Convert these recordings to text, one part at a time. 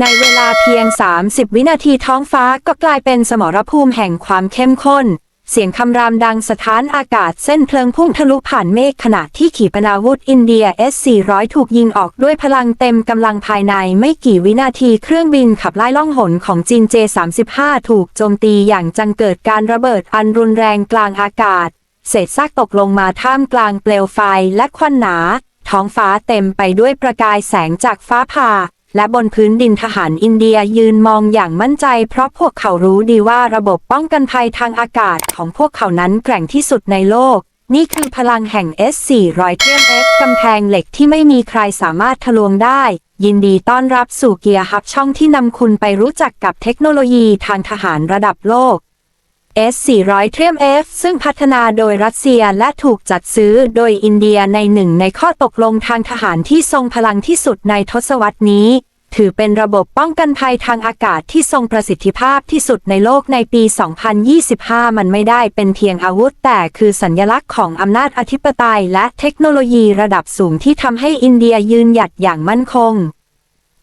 ในเวลาเพียง 30 วินาทีท้องฟ้าก็กลายเป็นสมรภูมิแห่งความเข้มข้น เสียงคำรามดังสถานอากาศเส้นเพลิงพุ่งทะลุผ่านเมฆขณะที่ขีปนาวุธอินเดีย S-400 ถูกยิงออกด้วยพลังเต็มกำลังภายในไม่กี่วินาทีเครื่องบินขับไล่ล่องหนของจีน J-35 ถูกโจมตีอย่างจังเกิดการระเบิดอันรุนแรงกลางอากาศ เศษซากตกลงมาท่ามกลางเปลวไฟและควันหนา ท้องฟ้าเต็มไปด้วยประกายแสงจากฟ้าผ่า และบนพื้นดินทหารอินเดียยืนมองอย่างมั่นใจ เพราะพวกเขารู้ดีว่าระบบป้องกันภัยทางอากาศของพวกเขานั้นแกร่งที่สุดในโลก นี่คือพลังแห่ง S400 เทียม F กำแพงเหล็กที่ไม่มีใครสามารถทะลวงได้ ยินดีต้อนรับสู่เกียร์ฮับช่องที่นำคุณไปรู้จักกับเทคโนโลยีทางทหารระดับโลก S400 เทรียม F ซึ่งพัฒนาโดยรัสเซียและถูกจัดซื้อโดยอินเดียในหนึ่งในข้อตกลงทางทหารที่ทรงพลังที่สุดในทศวรรษนี้ ถือเป็นระบบป้องกันภัยทางอากาศที่ทรงประสิทธิภาพที่สุดในโลกในปี 2025 มันไม่ได้เป็นเพียงอาวุธแต่คือสัญญลักษณ์ของอำนาจอธิปไตยและเทคโนโลยีระดับสูงที่ทำให้อินเดียยืนหยัดอย่างมั่นคง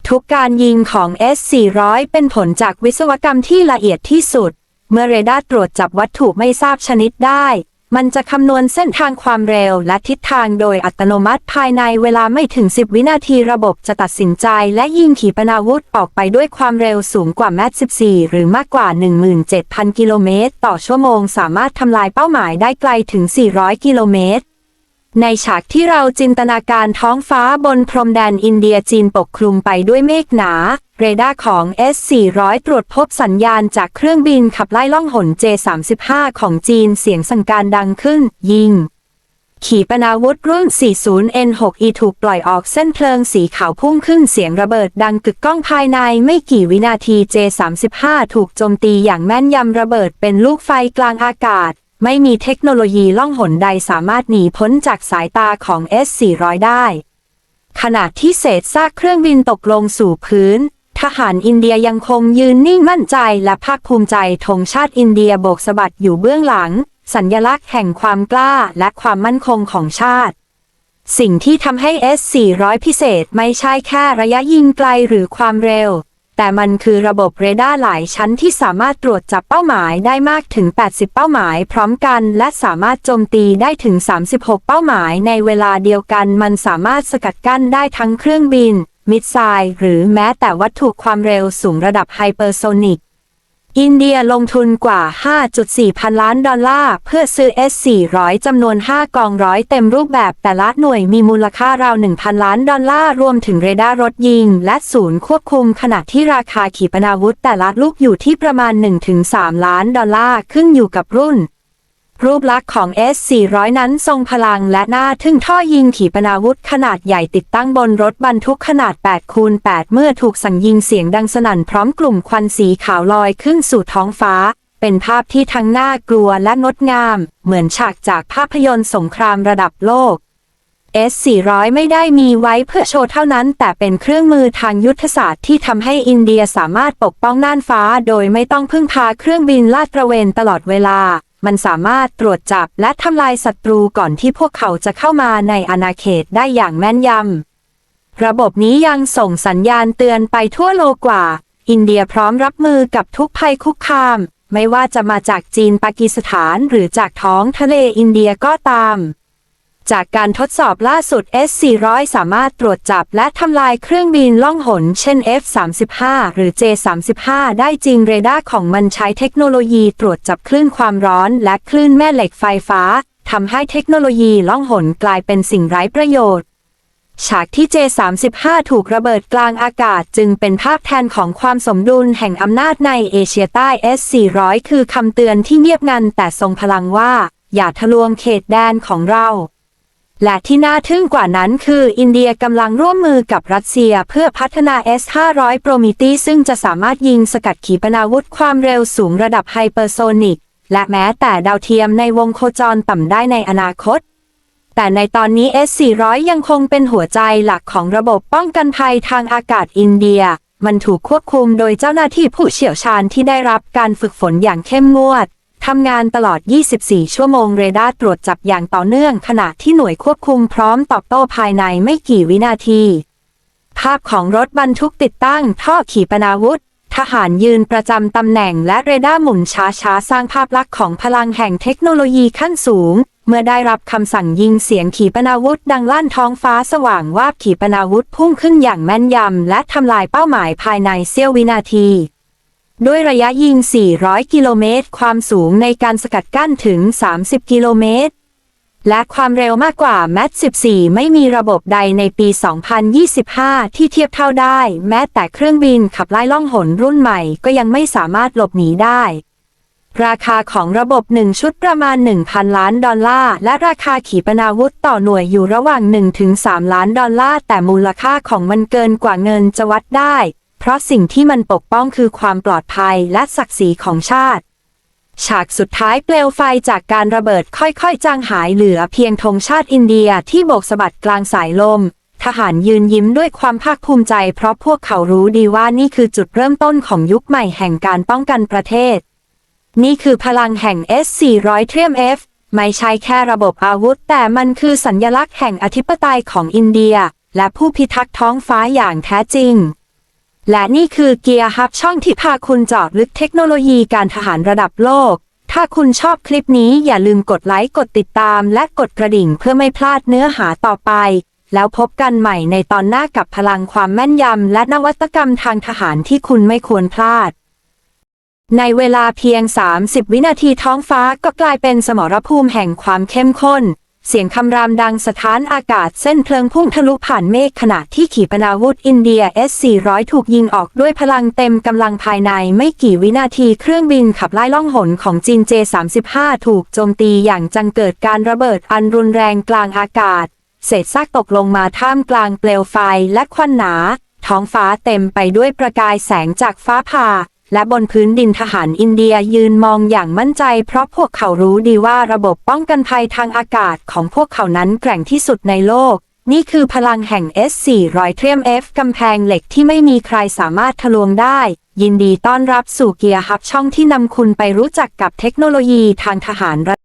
ทุกการยิงของ S400 เป็นผลจากวิศวกรรมที่ละเอียดที่สุด เมื่อเรดาร์ตรวจจับวัตถุไม่ทราบชนิดได้ มันจะคำนวณเส้นทางความเร็วและทิศทางโดยอัตโนมัติภายในเวลาไม่ถึง 10 วินาทีระบบจะตัดสินใจและยิงขีปนาวุธออกไปด้วยความเร็วสูงกว่าแมท14 หรือมากกว่า 17,000 กิโลเมตร ต่อชั่วโมง สามารถทำลายเป้าหมายได้ไกลถึง 400 กิโลเมตรในฉากที่เราจินตนาการท้องฟ้าบนพรมแดนอินเดียจีนปกคลุมไปด้วยเมฆหนา เรดาร์ของ S400 ตรวจพบสัญญาณจากเครื่องบินขับไล่ล่องหน J35 ของจีนเสียงสั่งการดังขึ้น ยิง ขีปนาวุธรุ่น 40N6E ถูกปล่อยออกเส้นเพลิงสีขาวพุ่งขึ้นเสียงระเบิดดังกึกก้องภายในไม่กี่วินาที J35 ถูกโจมตีอย่างแม่นยำระเบิดเป็นลูกไฟกลางอากาศ ไม่มีเทคโนโลยีล่องหนใดสามารถหนีพ้นจากสายตาของ S400 ได้ขณะที่เศษซากเครื่องบินตกลงสู่พื้น ทหารอินเดียยังคงยืนนิ่งมั่นใจและภาคภูมิใจธงชาติอินเดียโบกสะบัดอยู่เบื้องหลัง สัญญลักษณ์แห่งความกล้าและความมั่นคงของชาติ สิ่งที่ทำให้ S400 พิเศษไม่ใช่แค่ระยะยิงไกลหรือความเร็ว แต่มันคือระบบเรดาร์หลายชั้นที่สามารถตรวจจับเป้าหมายได้มากถึง 80 เป้าหมายพร้อมกัน และสามารถโจมตีได้ถึง 36 เป้าหมายในเวลาเดียวกัน มันสามารถสกัดกั้นได้ทั้งเครื่องบิน มิสไซล์หรือแม้แต่วัตถุความเร็วสูงระดับไฮเปอร์โซนิก อินเดียลงทุนกว่า 5.4 พันล้านดอลลาร์ เพื่อซื้อ S400 จำนวน 5 กองร้อยเต็มรูปแบบแต่ละหน่วยมีมูลค่าราว 1,000 ล้านดอลลาร์ รวมถึงเรดาร์รถยิง และศูนย์ควบคุมขณะที่ราคาขีปนาวุธแต่ละลูกอยู่ที่ประมาณ 1-3 ล้านดอลลาร์ขึ้นอยู่กับรุ่น รูปลักษณ์ของ S400 นั้นทรงพลังและหน่าทึ่งท่อยิงขีปนาวุธขนาดใหญ่ติดตั้งบนรถบรรทุกขนาด8คูณ8เมื่อถูกสั่งยิงเสียงดังสนั่นพร้อมกลุ่มควันสีขาวลอยขึ้นสู่ท้องฟ้า เป็นภาพที่ทั้งน่ากลัวและงดงาม เหมือนฉากจากภาพยนตร์สงครามระดับโลก S400 ไม่ได้มีไว้เพื่อโชว์เท่านั้น แต่เป็นเครื่องมือทางยุทธศาสตร์ที่ทำให้อินเดียสามารถปกป้องน่านฟ้า โดยไม่ต้องพึ่งพาเครื่องบินลาดตระเวนตลอดเวลา มันสามารถตรวจจับและทำลายศัตรูก่อนที่พวกเขาจะเข้ามาในอาณาเขตได้อย่างแม่นยำ ระบบนี้ยังส่งสัญญาณเตือนไปทั่วโลกว่า อินเดียพร้อมรับมือกับทุกภัยคุกคาม ไม่ว่าจะมาจากจีนปากีสถานหรือจากท้องทะเลอินเดียก็ตาม จากการทดสอบล่าสุด S400 สามารถตรวจจับและทำลายเครื่องบินล่องหน เช่น F35 หรือ J35 ได้จริงเรดาร์ของมันใช้เทคโนโลยีตรวจจับคลื่นความร้อนและคลื่นแม่เหล็กไฟฟ้าทำให้เทคโนโลยีล่องหนกลายเป็นสิ่งไร้ประโยชน์ ฉากที่ J35 ถูกระเบิดกลางอากาศจึงเป็นภาพแทนของความสมดุลแห่งอำนาจในเอเชียใต้ S400 คือคำเตือนที่เงียบงันแต่ทรงพลังว่า อย่าทะลวงเขตแดนของเรา และที่น่าทึ่งกว่านั้นคือ อินเดียกำลังร่วมมือกับรัสเซียเพื่อพัฒนา S500 โปรมิตีซึ่งจะสามารถยิงสกัดขีปนาวุธความเร็วสูงระดับไฮเปอร์โซนิก และแม้แต่ดาวเทียมในวงโคจรต่ำได้ในอนาคต แต่ในตอนนี้ S400 ยังคงเป็นหัวใจหลักของระบบป้องกันภัยทางอากาศอินเดีย มันถูกควบคุมโดยเจ้าหน้าที่ผู้เชี่ยวชาญที่ได้รับการฝึกฝนอย่างเข้มงวด ทำงานตลอด 24 ชั่วโมงเรดาร์ตรวจจับอย่างต่อเนื่อง ขณะที่หน่วยควบคุมพร้อมตอบโต้ภายในไม่กี่วินาที ภาพของรถบรรทุกติดตั้งท่อขีปนาวุธ ทหารยืนประจำตำแหน่งและเรดาร์หมุนช้าๆ สร้างภาพลักษณ์ของพลังแห่งเทคโนโลยีขั้นสูง เมื่อได้รับคำสั่งยิงเสียงขีปนาวุธ ดังลั่นท้องฟ้าสว่างวาบขีปนาวุธพุ่งขึ้นอย่างแม่นยำและทำลายเป้าหมายภายในเสี้ยววินาที ด้วยระยะยิง 400 กิโลเมตร ความสูงในการสกัดกั้นถึง 30 กิโลเมตร และความเร็วมากกว่าแมท14 ไม่มีระบบใดในปี 2025 ที่เทียบเท่าได้ แม้แต่เครื่องบินขับไล่ล่องหนรุ่นใหม่ก็ยังไม่สามารถหลบหนีได้ราคาของระบบ 1 ชุดประมาณ 1,000 ล้านดอลลาร์ และราคาขีปนาวุธต่อหน่วยอยู่ระหว่าง 1-3 ล้านดอลลาร์ แต่มูลค่าของมันเกินกว่าเงินจะวัดได้ เพราะสิ่งที่มันปกป้องคือความปลอดภัยและศักดิ์ศรีของชาติ ฉากสุดท้ายเปลวไฟจากการระเบิดค่อยๆ จางหายเหลือเพียงธงชาติอินเดียที่โบกสะบัดกลางสายลม ทหารยืนยิ้มด้วยความภาคภูมิใจ เพราะพวกเขารู้ดีว่านี่คือจุดเริ่มต้นของยุคใหม่แห่งการป้องกันประเทศ นี่คือพลังแห่ง S400 เทียม F ไม่ใช่แค่ระบบอาวุธ แต่มันคือสัญญลักษณ์แห่งอธิปไตยของอินเดีย และผู้พิทักษ์ท้องฟ้าอย่างแท้จริง และนี่คือเกียร์ฮับช่องที่พาคุณเจาะลึกเทคโนโลยีการทหารระดับโลก ถ้าคุณชอบคลิปนี้อย่าลืมกดไลค์ กดติดตาม และกดกระดิ่งเพื่อไม่พลาดเนื้อหาต่อไป แล้วพบกันใหม่ในตอนหน้ากับพลังความแม่นยำ และนวัตกรรมทางทหารที่คุณไม่ควรพลาด ในเวลาเพียง 30 วินาทีท้องฟ้าก็กลายเป็นสมรภูมิแห่งความเข้มข้น เสียงคำรามดังสถานอากาศเส้นเพลิงพุ่งทะลุผ่านเมฆขณะที่ขีปนาวุธอินเดีย S-400 ถูกยิงออกด้วยพลังเต็มกำลังภายในไม่กี่วินาทีเครื่องบินขับไล่ล่องหนของจีน J-35 ถูกโจมตีอย่างจังเกิดการระเบิดอันรุนแรงกลางอากาศ เศษซากตกลงมาท่ามกลางเปลวไฟและควันหนา ท้องฟ้าเต็มไปด้วยประกายแสงจากฟ้าผ่า และบนพื้นดินทหารอินเดียยืนมองอย่างมั่นใจ เพราะพวกเขารู้ดีว่าระบบป้องกันภัยทางอากาศของพวกเขานั้นแกร่งที่สุดในโลก นี่คือพลังแห่ง S400 เทรียม F กำแพงเหล็กที่ไม่มีใครสามารถทะลวงได้ ยินดีต้อนรับสู่เกียร์ฮับช่องที่นำคุณไปรู้จักกับเทคโนโลยีทางทหารระ